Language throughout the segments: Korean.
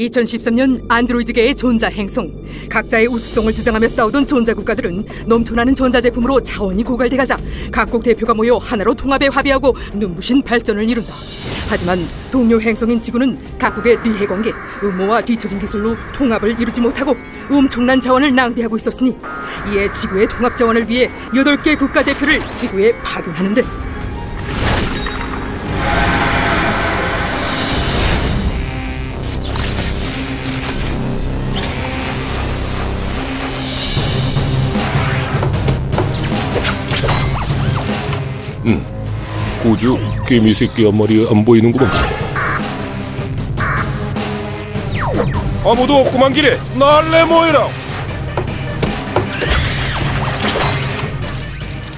2013년 안드로이드계의 존자 행성 각자의 우수성을 주장하며 싸우던 존자 국가들은 넘쳐나는 전자 제품으로 자원이 고갈돼가자 각국 대표가 모여 하나로 통합에 합의하고 눈부신 발전을 이룬다. 하지만 동료 행성인 지구는 각국의 리해 관계, 음모와 뒤처진 기술로 통합을 이루지 못하고 엄청난 자원을 낭비하고 있었으니 이에 지구의 통합 자원을 위해 8개 국가 대표를 지구에 파견하는데 꾸주 개미 새끼 앞머리 안 보이는구만. 아무도 없구만 길에 날래 모이라.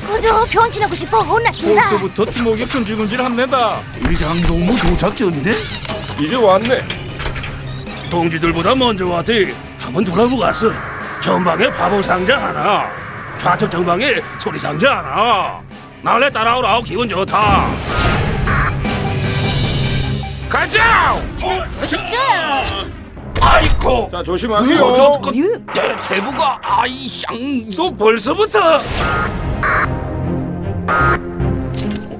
그저 변신하고 싶어 혼났습니다. 벌써부터 주먹이 근질근질합니다. 의장동무 도착 전이네? 이제 왔네. 동지들보다 먼저 왔지. 한번 돌아보고 갔어. 전방에 바보 상자 하나, 좌측 정방에 소리 상자 하나. 나래 따라오라. 기분 좋다. 가자! 아이고, 자 조심하세요. 어저 대 대부가 아이샹 또 벌써부터.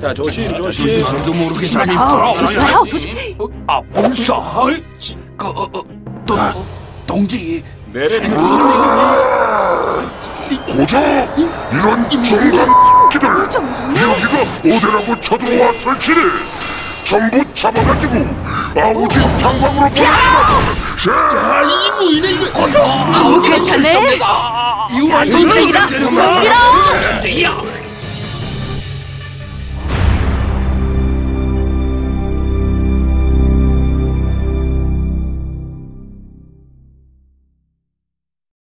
자 조심 조심. 도 모르게 자리 아우, 조심하라, 조심. 아 불사 그 어, 어, 동 동지 내려주시면 고작 이런 중간 기들 여기가 어디라고 쳐들어왔을지니 전부 잡아가지고 아우지 탄광으로 보내주마 이 무인의 이거 아우 괜찮네. 자, 전쟁이다. 덤비라. 야,